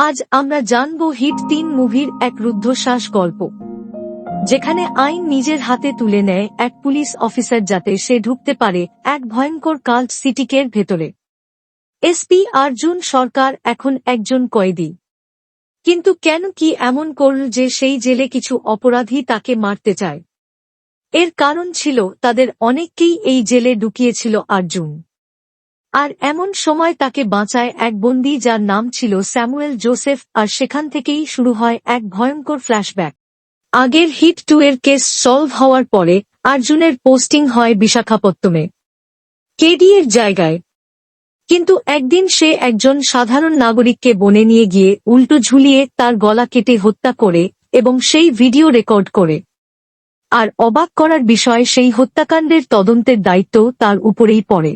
আজ আমরা জানব হিট তিন মুভির এক রুদ্ধশ্বাস গল্প। যেখানে আইন নিজের হাতে তুলে নেয় এক পুলিশ অফিসার যাতে সে ঢুকতে পারে এক ভয়ঙ্কর কাল্ট সিটিকের ভেতরে। এসপি অর্জুন সরকার এখন একজন কয়েদি। কিন্তু কেন কি এমন করল যে সেই জেলে কিছু অপরাধী তাকে মারতে চায়? এর কারণ ছিল তাদের অনেককেই এই জেলে ঢুকিয়েছিল অর্জুন আর এমন সময় তাকে বাঁচায় এক বন্দী যার নাম ছিল স্যামুয়েল জোসেফ, আর সেখান থেকেই শুরু হয় এক ভয়ঙ্কর ফ্ল্যাশব্যাক। আগের হিট টু এর কেস সলভ হওয়ার পরে অর্জুনের পোস্টিং হয় বিশাখাপত্তমে কেডি এর জায়গায়। কিন্তু একদিন সে একজন সাধারণ নাগরিককে বনে নিয়ে গিয়ে উল্টো ঝুলিয়ে তার গলা কেটে হত্যা করে এবং সেই ভিডিও রেকর্ড করে। আর অবাক করার বিষয় সেই হত্যাকাণ্ডের তদন্তের দায়িত্ব তার উপরেই পড়ে।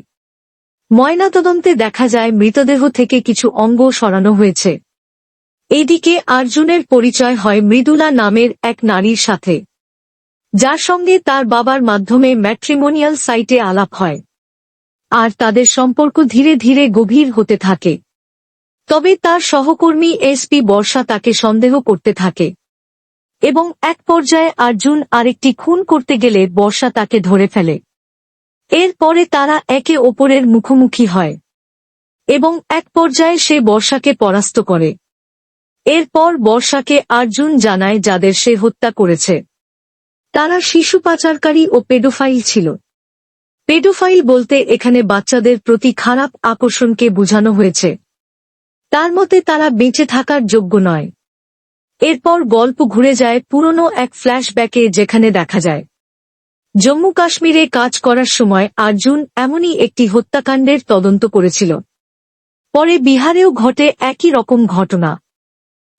ময়নাতদন্তে দেখা যায়, মৃতদেহ থেকে কিছু অঙ্গ সরানো হয়েছে। এদিকে অর্জুনের পরিচয় হয় মৃদুলা নামের এক নারীর সাথে। যার সঙ্গে তার বাবার মাধ্যমে ম্যাট্রিমোনিয়াল সাইটে আলাপ হয়। আর তাদের সম্পর্ক ধীরে ধীরে গভীর হতে থাকে। তবে তার সহকর্মী এসপি বর্ষা তাকে সন্দেহ করতে থাকে। এবং এক পর্যায়ে অর্জুন আরেকটি খুন করতে গেলে বর্ষা তাকে ধরে ফেলে। এরপরে তারা একে ওপরের মুখোমুখি হয়। এবং এক পর্যায়ে সে বর্ষাকে পরাস্ত করে। এরপর বর্ষাকে আর্জুন জানায় যাদের সে হত্যা করেছে। তারা শিশু পাচারকারী ও পেডোফাইল ছিল। পেডোফাইল বলতে এখানে বাচ্চাদের প্রতি খারাপ আকর্ষণকে বোঝানো হয়েছে। তার মতে তারা বেঁচে থাকার যোগ্য নয়। এরপর গল্প ঘুরে যায় পুরনো এক ফ্ল্যাশব্যাকে যেখানে দেখা যায়। জম্মু কাশ্মীরে কাজ করার সময় অর্জুন এমনই একটি হত্যাকাণ্ডের তদন্ত করেছিল। পরে বিহারেও ঘটে একই রকম ঘটনা।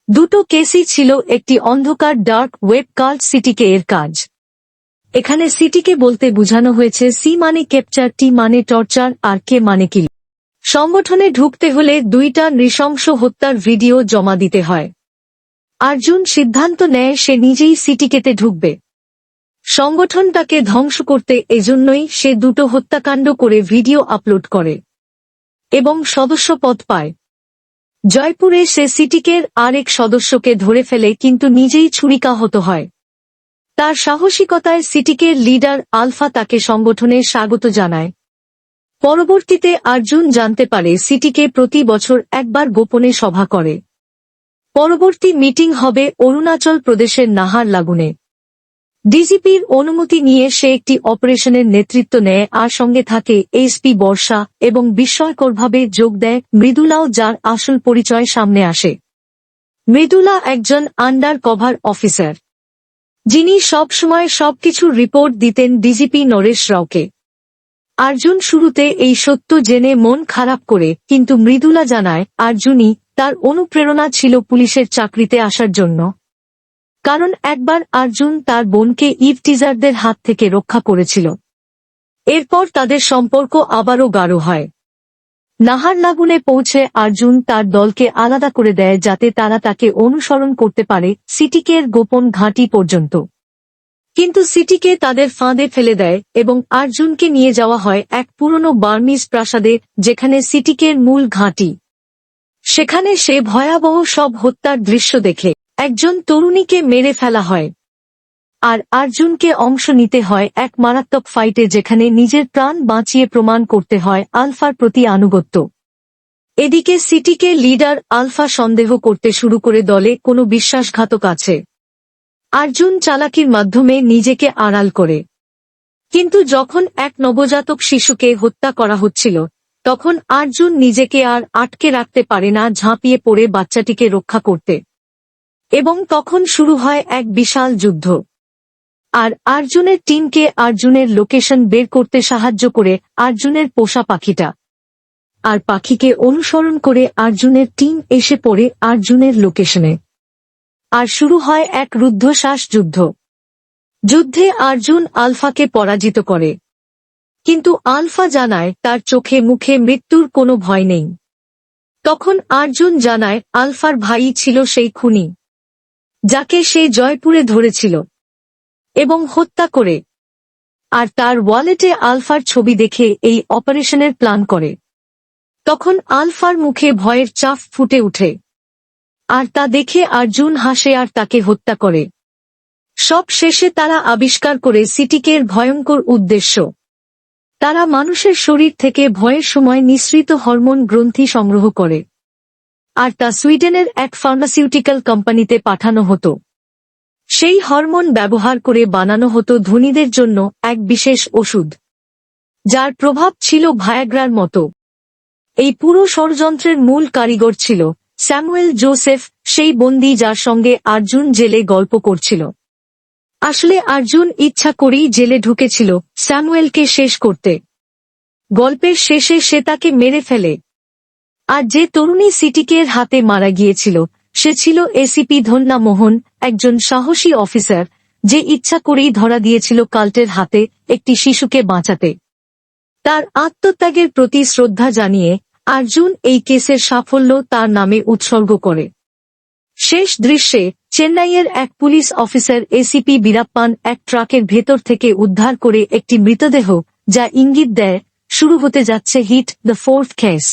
দুটো কেসই ছিল একটি অন্ধকার ডার্ক ওয়েব কাল্ট সিটিকে এর কাজ। এখানে সিটিকে বলতে বোঝানো হয়েছে, সি মানে ক্যাপচার, টি মানে টর্চার, আর কে মানে কিল। সংগঠনে ঢুকতে হলে দুইটা নৃশংস হত্যার ভিডিও জমা দিতে হয়। আর্জুন সিদ্ধান্ত নেয়, সে নিজেই সিটিকেতে ঢুকবে। সংগঠনটাকে ধ্বংস করতে এজন্যই সে দুটো হত্যাকাণ্ড করে ভিডিও আপলোড করে এবং সদস্যপদ পায়। জয়পুরে সে সিটিকের আরেক সদস্যকে ধরে ফেলে কিন্তু নিজেই ছুরিকাহত হয়। তার সাহসিকতায় সিটিকের লিডার আলফা তাকে সংগঠনে স্বাগত জানায়। পরবর্তীতে অর্জুন জানতে পারে সিটিকে প্রতি বছর একবার গোপনে সভা করে। পরবর্তী মিটিং হবে অরুণাচল প্রদেশের নাহার লাগুনে। ডিজিপির অনুমতি নিয়ে সে একটি অপারেশনের নেতৃত্ব নেয়, আর সঙ্গে থাকে এসপি বর্ষা এবং বিস্ময়করভাবে যোগ দেয় মৃদুলাও যার আসল পরিচয় সামনে আসে। মৃদুলা একজন আন্ডার কভার অফিসার। যিনি সবসময় সবকিছু রিপোর্ট দিতেন ডিজিপি নরেশ রাওকে। আর্জুন শুরুতে এই সত্য জেনে মন খারাপ করে, কিন্তু মৃদুলা জানায়, আর্জুনই তার অনুপ্রেরণা ছিল পুলিশের চাকরিতে আসার জন্য। কারণ একবার অর্জুন তার বোনকে ইভটিজারদের হাত থেকে রক্ষা করেছিল। এরপর তাদের সম্পর্ক আবারও গাঢ় হয়। নাহার লাগুনে পৌঁছে অর্জুন তার দলকে আলাদা করে দেয় যাতে তারা তাকে অনুসরণ করতে পারে সিটিকের গোপন ঘাঁটি পর্যন্ত। কিন্তু সিটিকে তাদের ফাঁদে ফেলে দেয় এবং অর্জুনকে নিয়ে যাওয়া হয় এক পুরনো বার্মিজ প্রাসাদে যেখানে সিটিকের মূল ঘাঁটি। সেখানে সে ভয়াবহ সব হত্যার দৃশ্য দেখে। একজন তরুণীকে মেরে ফেলা হয়। আর অর্জুনকে অংশ নিতে হয় এক মারাত্মক ফাইটে যেখানে নিজের প্রাণ বাঁচিয়ে প্রমাণ করতে হয় আলফার প্রতি আনুগত্য। এদিকে সিটিকে লিডার আলফা সন্দেহ করতে শুরু করে দলে কোনো বিশ্বাসঘাতক আছে। আর্জুন চালাকির মাধ্যমে নিজেকে আড়াল করে। কিন্তু যখন এক নবজাতক শিশুকে হত্যা করা হচ্ছিল, তখন আর্জুন নিজেকে আর আটকে রাখতে পারে না, ঝাঁপিয়ে পড়ে বাচ্চাটিকে রক্ষা করতে। এবং তখন শুরু হয় এক বিশাল যুদ্ধ। আর অর্জুনের টিমকে অর্জুনের লোকেশন বের করতে সাহায্য করে অর্জুনের পোষা পাখিটা। আর পাখিকে অনুসরণ করে অর্জুনের টিম এসে পড়ে অর্জুনের লোকেশনে। আর শুরু হয় এক রুদ্ধশ্বাস যুদ্ধ। যুদ্ধে আর্জুন আলফাকে পরাজিত করে। কিন্তু আলফা জানায় তার চোখে মুখে মৃত্যুর কোনো ভয় নেই। তখন আর্জুন জানায় আলফার ভাই ছিল সেই খুনি। যাকে সে জয়পুরে ধরেছিল এবং হত্যা করে, আর তার ওয়ালেটে আলফার ছবি দেখে এই অপারেশনের প্ল্যান করে। তখন আলফার মুখে ভয়ের চাপ ফুটে উঠে আর তা দেখে অর্জুন হাসে আর তাকে হত্যা করে। সব শেষে তারা আবিষ্কার করে সিটিকের ভয়ঙ্কর উদ্দেশ্য। তারা মানুষের শরীর থেকে ভয়ের সময় নিঃসৃত হরমোন গ্রন্থি সংগ্রহ করে। আর তা সুইডেনের এক ফার্মাসিউটিক্যাল কোম্পানিতে পাঠানো হতো। সেই হরমোন ব্যবহার করে বানানো হতো ধনীদের জন্য এক বিশেষ ওষুধ, যার প্রভাব ছিল ভায়াগ্রার মতো। এই পুরো ষড়যন্ত্রের মূল কারিগর ছিল স্যামুয়েল জোসেফ, সেই বন্দি যার সঙ্গে আর্জুন জেলে গল্প করছিল। আসলে আর্জুন ইচ্ছা করেই জেলে ঢুকেছিল স্যামুয়েলকে শেষ করতে। গল্পের শেষে সে তাকে মেরে ফেলে। আর যে তরুণী সিটিকের হাতে মারা গিয়েছিল, সে ছিল এসিপি ধন্যা মোহন, একজন সাহসী অফিসার, যে ইচ্ছা করেই ধরা দিয়েছিল কাল্টের হাতে একটি শিশুকে বাঁচাতে। তার আত্মত্যাগের প্রতি শ্রদ্ধা জানিয়ে আর্জুন এই কেসের সাফল্য তার নামে উৎসর্গ করে। শেষ দৃশ্যে চেন্নাইয়ের এক পুলিশ অফিসার এসিপি বীরাপ্পান এক ট্রাকের ভেতর থেকে উদ্ধার করে একটি মৃতদেহ, যা ইঙ্গিত দেয়, শুরু হতে যাচ্ছে হিট দ্য ফোর্থ কেস।